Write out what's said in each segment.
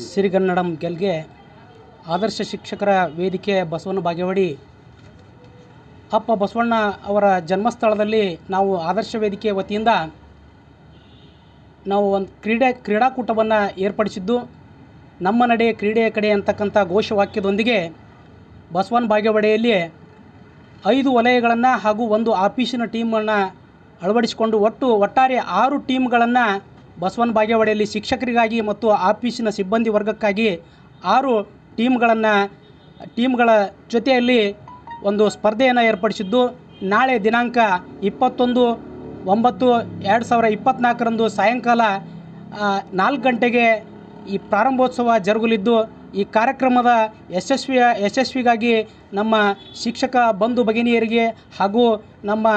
ಸಿರಿಗನ್ನಡಂ ಗೆಲ್ಗೆ ಆದರ್ಶ ಶಿಕ್ಷಕರ ವೇದಿಕೆ ಬಸವನ ಬಾಗೇವಾಡಿ. ಅಪ್ಪ ಬಸವಣ್ಣ ಅವರ ಜನ್ಮಸ್ಥಳದಲ್ಲಿ ನಾವು ಆದರ್ಶ ವೇದಿಕೆ ವತಿಯಿಂದ ನಾವು ಒಂದು ಕ್ರೀಡೆ, ಕ್ರೀಡಾಕೂಟವನ್ನು ಏರ್ಪಡಿಸಿದ್ದು, ನಮ್ಮ ನಡೆ ಕ್ರೀಡೆಯ ಕಡೆ ಅಂತಕ್ಕಂಥ ಘೋಷವಾಕ್ಯದೊಂದಿಗೆ ಬಸವನ ಬಾಗೇವಾಡಿಯಲ್ಲಿ ಐದು ವಲಯಗಳನ್ನು ಹಾಗೂ ಒಂದು ಆಫೀಸಿನ ಟೀಮನ್ನು ಅಳವಡಿಸಿಕೊಂಡು ಒಟ್ಟು ಒಟ್ಟಾರೆ ಆರು ಟೀಮ್ಗಳನ್ನು ಬಸವನ ಬಾಗೇವಾಡಿಯಲ್ಲಿ ಶಿಕ್ಷಕರಿಗಾಗಿ ಮತ್ತು ಆಫೀಸಿನ ಸಿಬ್ಬಂದಿ ವರ್ಗಕ್ಕಾಗಿ ಆರು ಟೀಮ್ಗಳನ್ನು, ಟೀಮ್ಗಳ ಜೊತೆಯಲ್ಲಿ ಒಂದು ಸ್ಪರ್ಧೆಯನ್ನು ಏರ್ಪಡಿಸಿದ್ದು. ನಾಳೆ ದಿನಾಂಕ ಇಪ್ಪತ್ತೊಂದು ಒಂಬತ್ತು ಎರಡು ಸಾವಿರ ಇಪ್ಪತ್ತ್ನಾಲ್ಕರಂದು ಸಾಯಂಕಾಲ ನಾಲ್ಕು ಗಂಟೆಗೆ ಈ ಪ್ರಾರಂಭೋತ್ಸವ ಜರುಗಲಿದ್ದು. ಈ ಕಾರ್ಯಕ್ರಮದ ಯಶಸ್ವಿಯ ಯಶಸ್ವಿಗಾಗಿ ನಮ್ಮ ಶಿಕ್ಷಕ ಬಂಧು ಭಗಿನಿಯರಿಗೆ ಹಾಗೂ ನಮ್ಮ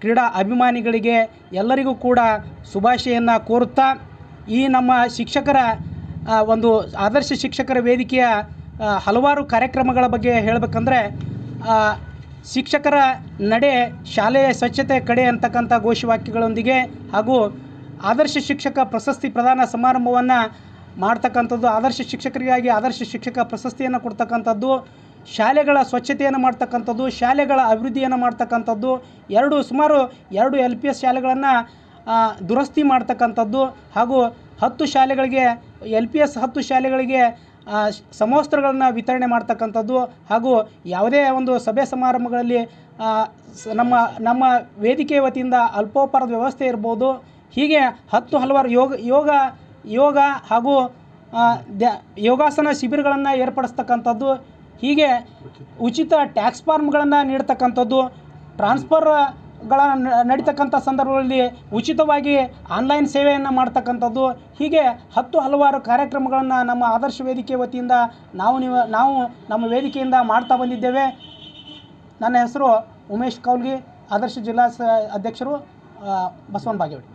ಕ್ರೀಡಾ ಅಭಿಮಾನಿಗಳಿಗೆ ಎಲ್ಲರಿಗೂ ಕೂಡ ಶುಭಾಶಯನ್ನು ಕೋರುತ್ತಾ, ಈ ನಮ್ಮ ಶಿಕ್ಷಕರ ಒಂದು ಆದರ್ಶ ಶಿಕ್ಷಕರ ವೇದಿಕೆಯ ಹಲವಾರು ಕಾರ್ಯಕ್ರಮಗಳ ಬಗ್ಗೆ ಹೇಳಬೇಕಂದ್ರೆ ಶಿಕ್ಷಕರ ನಡೆ ಶಾಲೆಯ ಸ್ವಚ್ಛತೆ ಕಡೆ ಅಂತಕ್ಕಂಥ ಘೋಷವಾಕ್ಯಗಳೊಂದಿಗೆ ಹಾಗೂ ಆದರ್ಶ ಶಿಕ್ಷಕ ಪ್ರಶಸ್ತಿ ಪ್ರದಾನ ಸಮಾರಂಭವನ್ನು ಮಾಡ್ತಕ್ಕಂಥದ್ದು ಆದರ್ಶ ಶಿಕ್ಷಕರಿಗಾಗಿ ಆದರ್ಶ ಶಿಕ್ಷಕ ಪ್ರಶಸ್ತಿಯನ್ನು ಕೊಡ್ತಕ್ಕಂಥದ್ದು, ಶಾಲೆಗಳ ಸ್ವಚ್ಛತೆಯನ್ನು ಮಾಡ್ತಕ್ಕಂಥದ್ದು, ಶಾಲೆಗಳ ಅಭಿವೃದ್ಧಿಯನ್ನು ಮಾಡ್ತಕ್ಕಂಥದ್ದು, ಎರಡು ಸುಮಾರು ಎರಡು ಎಲ್ ಪಿ ಎಸ್ ಶಾಲೆಗಳನ್ನು ದುರಸ್ತಿ ಮಾಡ್ತಕ್ಕಂಥದ್ದು ಹಾಗೂ ಹತ್ತು ಶಾಲೆಗಳಿಗೆ ಎಲ್ ಪಿ ಎಸ್ ಹತ್ತು ಶಾಲೆಗಳಿಗೆ ಸಮವಸ್ತ್ರಗಳನ್ನು ವಿತರಣೆ ಮಾಡ್ತಕ್ಕಂಥದ್ದು ಹಾಗೂ ಯಾವುದೇ ಒಂದು ಸಭೆ ಸಮಾರಂಭಗಳಲ್ಲಿ ನಮ್ಮ ನಮ್ಮ ವೇದಿಕೆ ವತಿಯಿಂದ ಅಲ್ಪೋಪಹಾರದ ವ್ಯವಸ್ಥೆ ಇರ್ಬೋದು. ಹೀಗೆ ಹತ್ತು ಹಲವಾರು ಯೋಗ ಯೋಗ ಯೋಗ ಹಾಗೂ ಯೋಗಾಸನ ಶಿಬಿರಗಳನ್ನು ಏರ್ಪಡಿಸ್ತಕ್ಕಂಥದ್ದು, ಹೀಗೆ ಉಚಿತ ಟ್ಯಾಕ್ಸ್ ಫಾರ್ಮ್ಗಳನ್ನು ನೀಡ್ತಕ್ಕಂಥದ್ದು ಟ್ರಾನ್ಸ್ಫರ್ಗಳ ನಡೀತಕ್ಕಂಥ ಸಂದರ್ಭಗಳಲ್ಲಿ ಉಚಿತವಾಗಿ ಆನ್ಲೈನ್ ಸೇವೆಯನ್ನು ಮಾಡ್ತಕ್ಕಂಥದ್ದು, ಹೀಗೆ ಹತ್ತು ಹಲವಾರು ಕಾರ್ಯಕ್ರಮಗಳನ್ನು ನಮ್ಮ ಆದರ್ಶ ವೇದಿಕೆ ವತಿಯಿಂದ ನಾವು ನೀವು, ನಾವು ನಮ್ಮ ವೇದಿಕೆಯಿಂದ ಮಾಡ್ತಾ ಬಂದಿದ್ದೇವೆ. ನನ್ನ ಹೆಸರು ಉಮೇಶ್ ಕೌಲ್ಗಿ, ಆದರ್ಶ ಜಿಲ್ಲಾ ಅಧ್ಯಕ್ಷರು ಬಸವನ ಬಾಗೇವಾಡಿ.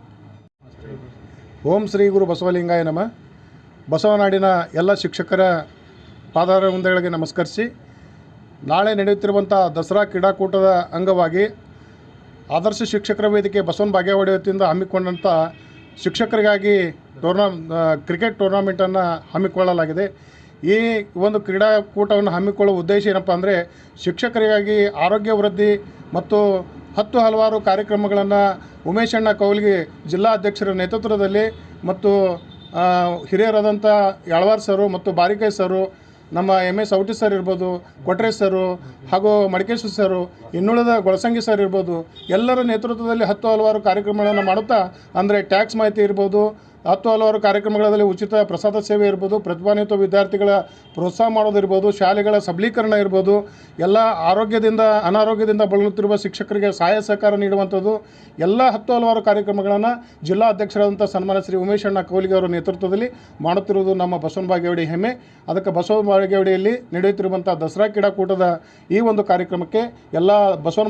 ಓಂ ಶ್ರೀ ಗುರು ಬಸವಲಿಂಗಾಯ ನಮ. ಬಸವನಾಡಿನ ಎಲ್ಲ ಶಿಕ್ಷಕರ ಪಾದಾರ ಮುಂದೆಗಳಿಗೆ ನಮಸ್ಕರಿಸಿ, ನಾಳೆ ನಡೆಯುತ್ತಿರುವಂಥ ದಸರಾ ಕ್ರೀಡಾಕೂಟದ ಅಂಗವಾಗಿ ಆದರ್ಶ ಶಿಕ್ಷಕರ ವೇದಿಕೆ ಬಸವನ ಬಾಗೇವಾಡಿ ವತಿಯಿಂದ ಹಮ್ಮಿಕೊಂಡಂಥ ಶಿಕ್ಷಕರಿಗಾಗಿ ಟೂರ್ನಾ ಕ್ರಿಕೆಟ್ ಟೂರ್ನಾಮೆಂಟನ್ನು ಹಮ್ಮಿಕೊಳ್ಳಲಾಗಿದೆ. ಈ ಒಂದು ಕ್ರೀಡಾಕೂಟವನ್ನು ಹಮ್ಮಿಕೊಳ್ಳುವ ಉದ್ದೇಶ ಏನಪ್ಪ ಅಂದರೆ ಶಿಕ್ಷಕರಿಗಾಗಿ ಆರೋಗ್ಯ ವೃದ್ಧಿ ಮತ್ತು ಹತ್ತು ಹಲವಾರು ಕಾರ್ಯಕ್ರಮಗಳನ್ನು ಉಮೇಶಣ್ಣ ಕೌಲ್ಗಿ ಜಿಲ್ಲಾ ಅಧ್ಯಕ್ಷರ ನೇತೃತ್ವದಲ್ಲಿ ಮತ್ತು ಹಿರಿಯರಾದಂಥ ಯಾಳ್ವಾರ್ ಸರು ಮತ್ತು ಬಾರಿಕೈ ಸರು, ನಮ್ಮ ಎಂ ಎಸ್ ಔಟಿ ಸರ್ ಇರ್ಬೋದು, ಕೊಟ್ರೇಶ್ ಸರು ಹಾಗೂ ಮಡಿಕೇಶ್ವರ್ ಸರು, ಇನ್ನುಳಿದ ಗೊಳಸಂಗಿ ಸರ್ ಇರ್ಬೋದು, ಎಲ್ಲರ ನೇತೃತ್ವದಲ್ಲಿ ಹತ್ತು ಹಲವಾರು ಕಾರ್ಯಕ್ರಮಗಳನ್ನು ಮಾಡುತ್ತಾ, ಅಂದರೆ ಟ್ಯಾಕ್ಸ್ ಮಾಹಿತಿ ಇರ್ಬೋದು ಹತ್ತು ಹಲವಾರು ಕಾರ್ಯಕ್ರಮಗಳಲ್ಲಿ ಉಚಿತ ಪ್ರಸಾದ ಸೇವೆ ಇರ್ಬೋದು, ಪ್ರತಿಭಾನ್ವಿತ ವಿದ್ಯಾರ್ಥಿಗಳ ಪ್ರೋತ್ಸಾಹ ಮಾಡೋದಿರ್ಬೋದು ಶಾಲೆಗಳ ಸಬಲೀಕರಣ ಇರ್ಬೋದು, ಎಲ್ಲ ಆರೋಗ್ಯದಿಂದ, ಅನಾರೋಗ್ಯದಿಂದ ಬಳಲುತ್ತಿರುವ ಶಿಕ್ಷಕರಿಗೆ ಸಹಾಯ ಸಹಕಾರ ನೀಡುವಂಥದ್ದು ಎಲ್ಲ ಹತ್ತು ಹಲವಾರು ಕಾರ್ಯಕ್ರಮಗಳನ್ನು ಜಿಲ್ಲಾ ಅಧ್ಯಕ್ಷರಾದಂಥ ಸನ್ಮಾನ ಶ್ರೀ ಉಮೇಶಣ್ಣ ಕೌಲಿಗೆ ಅವರ ನೇತೃತ್ವದಲ್ಲಿ ಮಾಡುತ್ತಿರುವುದು ನಮ್ಮ ಬಸವನ ಬಾಗೇವಾಡಿ ಹೆಮ್ಮೆ. ಅದಕ್ಕೆ ಬಸವನ ಬಾಗೇವಾಡಿಯಲ್ಲಿ ನಡೆಯುತ್ತಿರುವಂಥ ದಸರಾ ಕ್ರೀಡಾಕೂಟದ ಈ ಒಂದು ಕಾರ್ಯಕ್ರಮಕ್ಕೆ ಎಲ್ಲ ಬಸವನ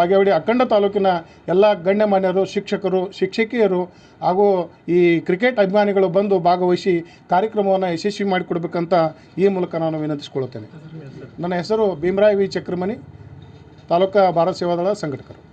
ಬಾಗೇವಾಡಿ ಅಖಂಡ ತಾಲೂಕಿನ ಎಲ್ಲ ಗಣ್ಯಮಾನ್ಯರು, ಶಿಕ್ಷಕರು, ಶಿಕ್ಷಕಿಯರು ಹಾಗೂ ಈ ಕ್ರಿಕೆಟ್ ಅಭಿಮಾನಿಗಳು ಬಂದು ಭಾಗವಹಿಸಿ ಕಾರ್ಯಕ್ರಮವನ್ನು ಯಶಸ್ವಿ ಮಾಡಿಕೊಡ್ಬೇಕಂತ ಈ ಮೂಲಕ ನಾನು ವಿನಂತಿಸಿಕೊಳ್ಳುತ್ತೇನೆ. ನನ್ನ ಹೆಸರು ಭೀಮರಾಯ್ ವಿ. ಚಕ್ರಮಣಿ, ತಾಲೂಕಾ ಭಾರತ ಸೇವಾದಳ ಸಂಘಟಕರು.